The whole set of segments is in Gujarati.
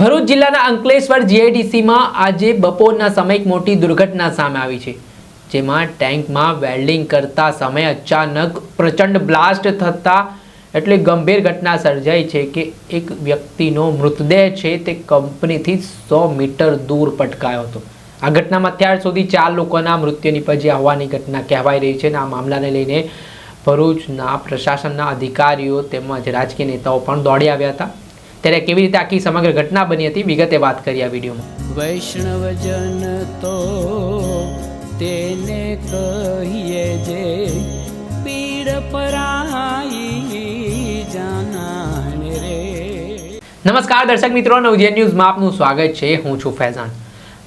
ભરૂચ જિલ્લાના અંકલેશ્વર જીઆઈડીસીમાં આજે બપોરના સમયે મોટી દુર્ઘટના સામે આવી છે, જેમાં ટેન્કમાં વેલ્ડિંગ કરતા સમયે અચાનક પ્રચંડ બ્લાસ્ટ થતા એટલે ગંભીર ઘટના સર્જાઈ છે કે એક વ્યક્તિનો મૃતદેહ છે તે કંપનીથી સો મીટર દૂર પટકાયો હતો. આ ઘટનામાં અત્યાર સુધી ચાર લોકોના મૃત્યુ નિપજ્યા હોવાની ઘટના કહેવાઈ રહી છે અને આ મામલાને લઈને ભરૂચના પ્રશાસનના અધિકારીઓ તેમજ રાજકીય નેતાઓ પણ દોડી આવ્યા હતા. ત્યારે કેવી રીતે આખી સમગ્ર ઘટના બની હતી વિગતે વાત કરી આ વિડીયોમાં. વૈષ્ણવજન તો તેને કહીએ જે પીડ પરાઈ જાનાને રે. નમસ્કાર દર્શક મિત્રો નવજીવન ન્યૂઝમાં આપનું સ્વાગત છે. હું છું ફૈઝાન.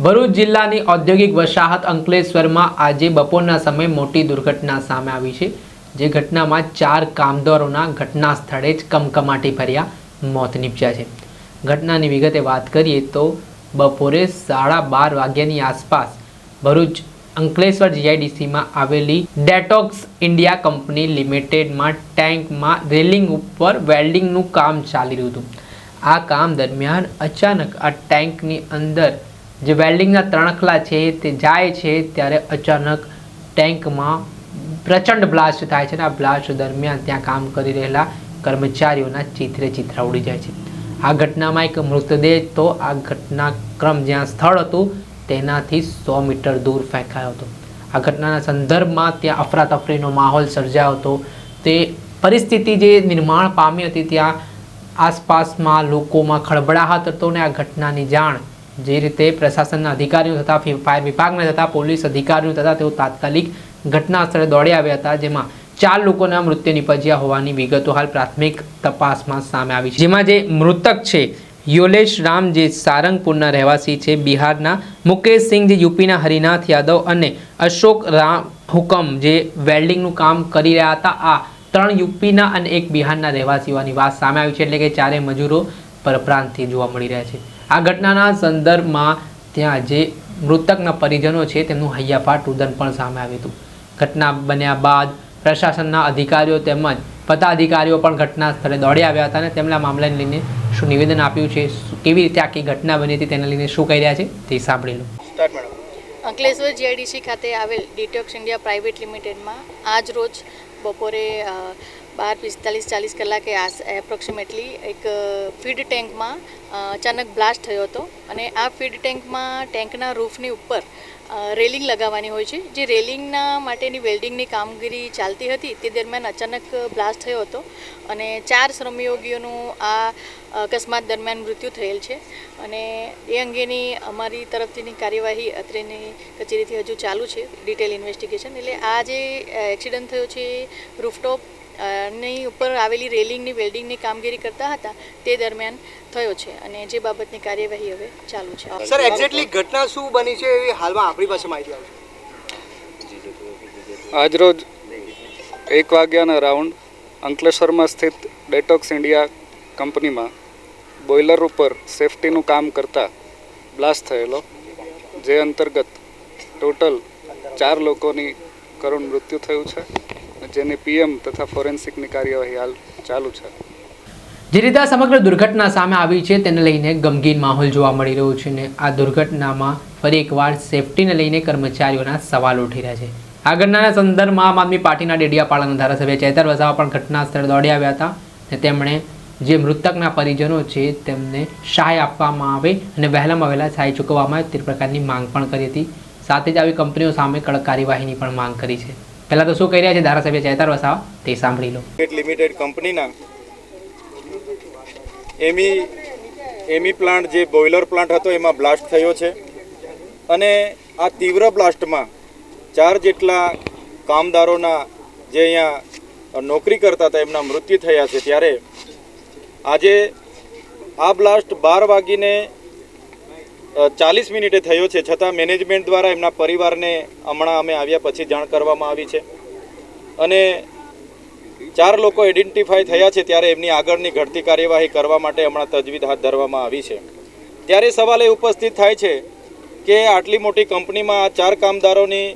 ભરૂચ જિલ્લાની ઔદ્યોગિક વસાહત અંકલેશ્વરમાં આજે બપોરના સમયે મોટી દુર્ઘટના સામે આવી છે. જે ઘટનામાં ચાર કામદારોના ઘટના સ્થળે જ કમકમાટી ભર્યા. મોત નીપજ્યા છે. ઘટનાની વિગતે વાત કરીએ તો બપોરે સાડા બાર વાગ્યાની આસપાસ ભરૂચ અંકલેશ્વર જીઆઈડીસીમાં આવેલી ડેટોક્સ ઇન્ડિયા કંપની લિમિટેડમાં ટેન્કમાં રેલિંગ ઉપર વેલ્ડિંગનું કામ ચાલી રહ્યું હતું. આ કામ દરમિયાન અચાનક આ ટેન્કની અંદર જે વેલ્ડિંગના ત્રણખલા છે તે જાય છે ત્યારે અચાનક ટેન્કમાં પ્રચંડ બ્લાસ્ટ થાય છે અને આ બ્લાસ્ટ દરમિયાન ત્યાં કામ કરી રહેલા કર્મચારીઓના ચિત્રે ચિત્રા ઉડી જાય છે. આ ઘટનામાં એક મૃતદેહ તો આ ઘટનાક્રમ જ્યાં સ્થળ હતું, તેનાથી સો મીટર દૂર ફેંકાયો હતો. આ ઘટનાના સંદર્ભમાં ત્યાં અફરાતફરીનો માહોલ સર્જાયો હતો. તે પરિસ્થિતિ જે નિર્માણ પામી હતી, ત્યાં આસપાસમાં લોકોમાં ખળબળાહટ હતો ને આ ઘટનાની જાણ જે રીતે પ્રશાસનના અધિકારીઓ તથા ફાયર વિભાગના તથા પોલીસ અધિકારીઓ તથા તેઓ તાત્કાલિક ઘટના સ્થળે દોડી આવ્યા હતા, જેમાં ચાર લોકોના મૃત્યુ નિપજ્યા હોવાની વિગતો હાલ પ્રાથમિક તપાસમાં સામે આવી છે. જેમાં જે મૃતક છે, યોલેશ રામ, જે સારંગપુરના રહેવાસી છે, બિહારના મુકેશ સિંહ જે યુપીના હરિનાથ યાદવ અને અશોક રામ હુકમ, જે વેલ્ડિંગનું કામ કરી રહ્યા હતા. આ ત્રણ યુપીના અને એક બિહારના રહેવાસીઓની વાત સામે આવી છે, એટલે કે ચારે મજૂરો પરપ્રાંતથી જોવા મળી રહ્યા છે. આ ઘટનાના સંદર્ભમાં ત્યાં જે મૃતકના પરિજનો છે, તેમનું હૈયાફાટ રુદન પણ સામે આવ્યું હતું. ઘટના બન્યા બાદ પ્રશાસનના અધિકારીઓ તેમજ પદાધિકારીઓ પણ ઘટના સ્થળે દોડી આવ્યા હતા અને તેમના મામલાને લઈને શું નિવેદન આપ્યું છે? કેવી રીતે આખી ઘટના બની હતી? તેને લઈને શું કહી રહ્યા છે? તે સાંભળી લો. અંકલેશ્વર જીઆઈડીસી ખાતે આવેલ ડિટોક્સ ઇન્ડિયા પ્રાઇવેટ લિમિટેડમાં આજ રોજ બપોરે બાર પિસ્તાલીસ ચાલીસ કલાકે આસ એપ્રોક્સિમેટલી એક ફીડ ટેન્કમાં અચાનક બ્લાસ્ટ થયો હતો અને આ ફીડ ટેન્કમાં ટેન્કના રૂફની ઉપર રેલિંગ લગાવવાની હોય છે. જે રેલિંગના માટેની વેલ્ડિંગની કામગીરી ચાલતી હતી તે દરમિયાન અચાનક બ્લાસ્ટ થયો હતો અને ચાર શ્રમયોગીઓનું આ અકસ્માત દરમિયાન મૃત્યુ થયેલ છે. અને એ અંગેની અમારી તરફથીની કાર્યવાહી અત્રેની કચેરીથી હજુ ચાલુ છે, ડિટેલ ઇન્વેસ્ટિગેશન. એટલે આ જે એક્સિડન્ટ થયો છે રૂફટોપ ની ઉપર આવેલી રેલિંગની વેલ્ડિંગની કામગીરી કરતા હતા તે દરમિયાન થયો છે અને જે બાબતની કાર્યવાહી હવે ચાલુ છે. સર એક્ઝેક્ટલી ઘટના શું બની છે એ હાલમાં આપણી પાસે માહિતી આવે આજરોજ એક વાગ્યાના રાઉન્ડ અંકલેશ્વરમાં સ્થિત ડેટોક્સ ઇન્ડિયા કંપનીમાં બોઇલર ઉપર સેફટીનું કામ કરતા બ્લાસ્ટ થયેલો જે અંતર્ગત ટોટલ ચાર લોકોની કરુણ મૃત્યુ થયું છે. જેની પીએમ તથા ફોરેન્સિકની કાર્યવાહી હાલ ચાલુ છે. જે રીતે આ સમગ્ર દુર્ઘટના સામે આવી છે, તેને લઈને ગમગીન માહોલ જોવા મળી રહ્યો છે ને આ દુર્ઘટનામાં ફરી એકવાર સેફટીને લઈને કર્મચારીઓના સવાલ ઉઠી રહ્યા છે. આ ઘટનાના સંદર્ભમાં આમ આદમી પાર્ટીના ડેડિયાપાડાના ધારાસભ્ય ચેતર વસાવા પણ ઘટના સ્થળે દોડી આવ્યા હતા અને તેમણે જે મૃતકના પરિજનો છે, તેમને સહાય આપવામાં આવે અને વહેલામાં વહેલા સહાય ચૂકવવામાં આવે તે પ્રકારની માંગ પણ કરી હતી. સાથે જ આવી કંપનીઓ સામે કડક કાર્યવાહીની પણ માંગ કરી છે. પહેલાં તો શું કહી રહ્યા છે? ધારાસભ્ય ચેતર વસાવા. તે સાંભળી લો. લિમિટેડ કંપનીના એમી એમી પ્લાન્ટ જે બોઇલર પ્લાન્ટ હતો, એમાં બ્લાસ્ટ થયો છે. અને આ તીવ્ર બ્લાસ્ટમાં ચાર જેટલા કામદારોના જે અહીંયા નોકરી કરતા હતા, એમના મૃત્યુ થયા છે. ત્યારે આજે આ બ્લાસ્ટ બાર વાગીને ચાલીસ મિનિટે થયો છે. છતાં મેનેજમેન્ટ દ્વારા એમના પરિવારને હમણાં અમે આવ્યા પછી જાણ કરવામાં આવી છે. અને ચાર લોકો આઈડેન્ટિફાઈ થયા છે ત્યારે એમની આગળની ઘટતી કાર્યવાહી કરવા માટે હમણાં તજવીજ હાથ ધરવામાં આવી છે. ત્યારે સવાલ એ ઉપસ્થિત થાય છે કે આટલી મોટી કંપનીમાં આ ચાર કામદારોની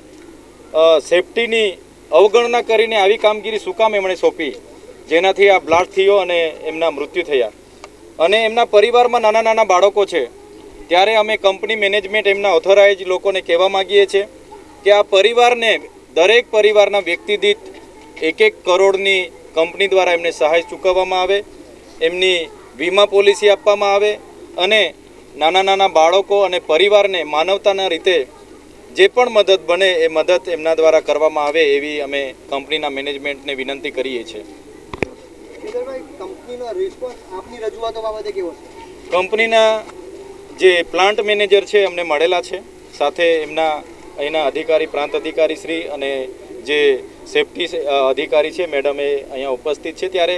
સેફટીની અવગણના કરીને આવી કામગીરી શું કામ એમણે સોંપી? જેનાથી આ બ્લાસ્ટ થયો અને એમના મૃત્યુ થયા. અને એમના પરિવારમાં નાના નાના બાળકો છે. ત્યારે અમે કંપની મેનેજમેન્ટ એમના ઓથોરાઇઝ લોકોને કહેવા માગીએ છીએ કે આ પરિવારને દરેક પરિવારના વ્યક્તિ દીઠ એક એક કરોડની કંપની દ્વારા એમને સહાય ચૂકવવામાં આવે એમની વીમા પોલિસી આપવામાં આવે અને નાના નાના બાળકો અને પરિવારને માનવતાના રીતે જે પણ મદદ બને એ મદદ એમના દ્વારા કરવામાં આવે એવી અમે કંપનીના મેનેજમેન્ટને વિનંતી કરીએ છીએ. કંપનીનો જે પ્લાન્ટ મેનેજર છે, એમને મળેલા છે. સાથે એમના અહીંના અધિકારી, પ્રાંત અધિકારી શ્રી અને જે સેફટી અધિકારી છે, મેડમ એ અહીંયા ઉપસ્થિત છે. ત્યારે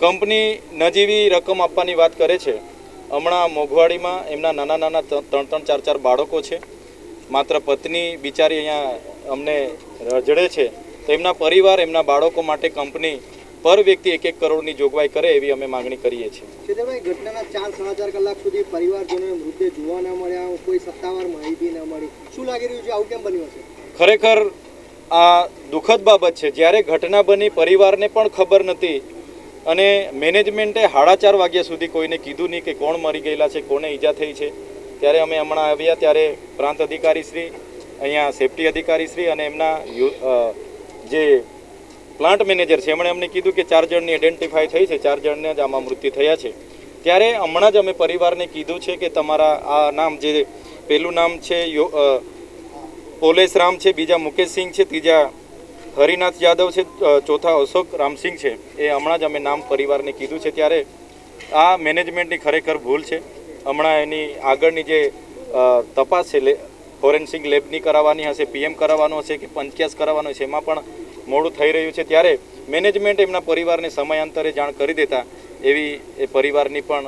કંપની નજીવી રકમ આપવાની વાત કરે છે. હમણાં મોંઘવાડીમાં એમના નાના નાના ત્રણ ત્રણ, ચાર ચાર બાળકો છે. માત્ર પત્ની બિચારી અહીંયા અમને રજડે છે. તો એમના પરિવાર, એમના બાળકો માટે કંપની પર વ્યક્તિ એક એક કરોડની જોગવાઈ કરે એવી અમે માગણી કરીએ છીએ. ઘટનાના ચાર સાડા ચાર કલાક સુધી પરિવારજનોએ મૃતદેહ જોવા ન મળ્યા કોઈ સત્તાવાર માહિતી ન મળી. શું લાગી રહ્યું છે? આવું કેમ બન્યું હશે? ખરેખર આ દુઃખદ બાબત છે. જ્યારે ઘટના બની પરિવારને પણ ખબર નથી અને મેનેજમેન્ટે સાડા ચાર વાગ્યા સુધી કોઈને કીધું નહીં કે કોણ મરી ગયેલા છે કોને ઈજા થઈ છે. ત્યારે અમે હમણાં આવ્યા ત્યારે પ્રાંત અધિકારી શ્રી અહીંયા સેફટી અધિકારી શ્રી અને એમના જે પ્લાન્ટ મેનેજર છે. એમણે અમને કીધું કે ચાર જણની આઈડેન્ટિફાઈ થઈ છે. ચાર જણને જ આમાં મૃત્યુ થયા છે. ત્યારે હમણાં જ અમે પરિવારને કીધું છે કે તમારા આ નામ જે પહેલું નામ છે પોલેશ રામ છે, બીજા મુકેશ સિંહ છે, ત્રીજા હરિનાથ યાદવ છે ચોથા અશોક રામસિંહ છે. એ હમણાં જ અમે નામ પરિવારને કીધું છે. ત્યારે આ મેનેજમેન્ટની ખરેખર ભૂલ છે. હમણાં એની આગળની જે તપાસ છે ફોરેન્સિક લેબની કરાવવાની હશે, પીએમ કરાવવાનો હશે કે પંચ્યાસ કરાવવાનો છે એમાં પણ મોડું થઈ રહ્યું છે ત્યારે મેનેજમેન્ટ એમના પરિવારને સમયાંતરે જાણ કરી દેતા એવી એ પરિવારની પણ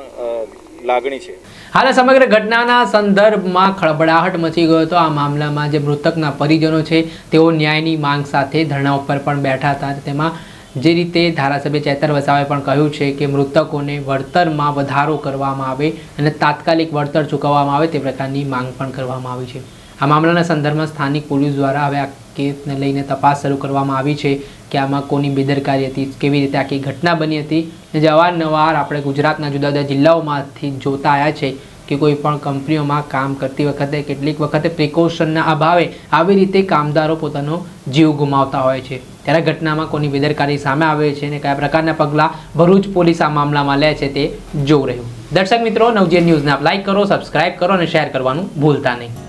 લાગણી છે. હાલ સમગ્ર ઘટનાના સંદર્ભમાં ખળબડાહટ મચી ગયો હતો. આ મામલામાં જે મૃતકના પરિજનો છે, તેઓ ન્યાયની માંગ સાથે ધરણા ઉપર પણ બેઠા હતા. તેમાં જે રીતે ધારાસભ્ય ચેતર વસાવે પણ કહ્યું છે કે મૃતકોને વળતરમાં વધારો કરવામાં આવે અને તાત્કાલિક વળતર ચૂકવવામાં આવે તે પ્રકારની માંગ પણ કરવામાં આવી છે. આ મામલાના સંદર્ભમાં સ્થાનિક પોલીસ દ્વારા હવે આ કેસને લઈને તપાસ શરૂ કરવામાં આવી છે કે આમાં કોની બેદરકારી હતી, કેવી રીતે આખી ઘટના બની હતી જે અવારનવાર આપણે ગુજરાતના જુદા જુદા જિલ્લાઓમાંથી જોતા આવ્યા છે કે કોઈ પણ કંપનીઓમાં કામ કરતી વખતે, કેટલીક વખતે પ્રિકોશનના અભાવે આવી રીતે કામદારો પોતાનો જીવ ગુમાવતા હોય છે. ત્યારે ઘટનામાં કોની બેદરકારી સામે આવે છે અને કયા પ્રકારના પગલાં ભરૂચ પોલીસ આ મામલામાં લે છે તે જોઈ રહ્યું. દર્શક મિત્રો, નવજીવન ન્યૂઝને આપ લાઇક કરો સબસ્ક્રાઇબ કરો અને શેર કરવાનું ભૂલતા નહીં.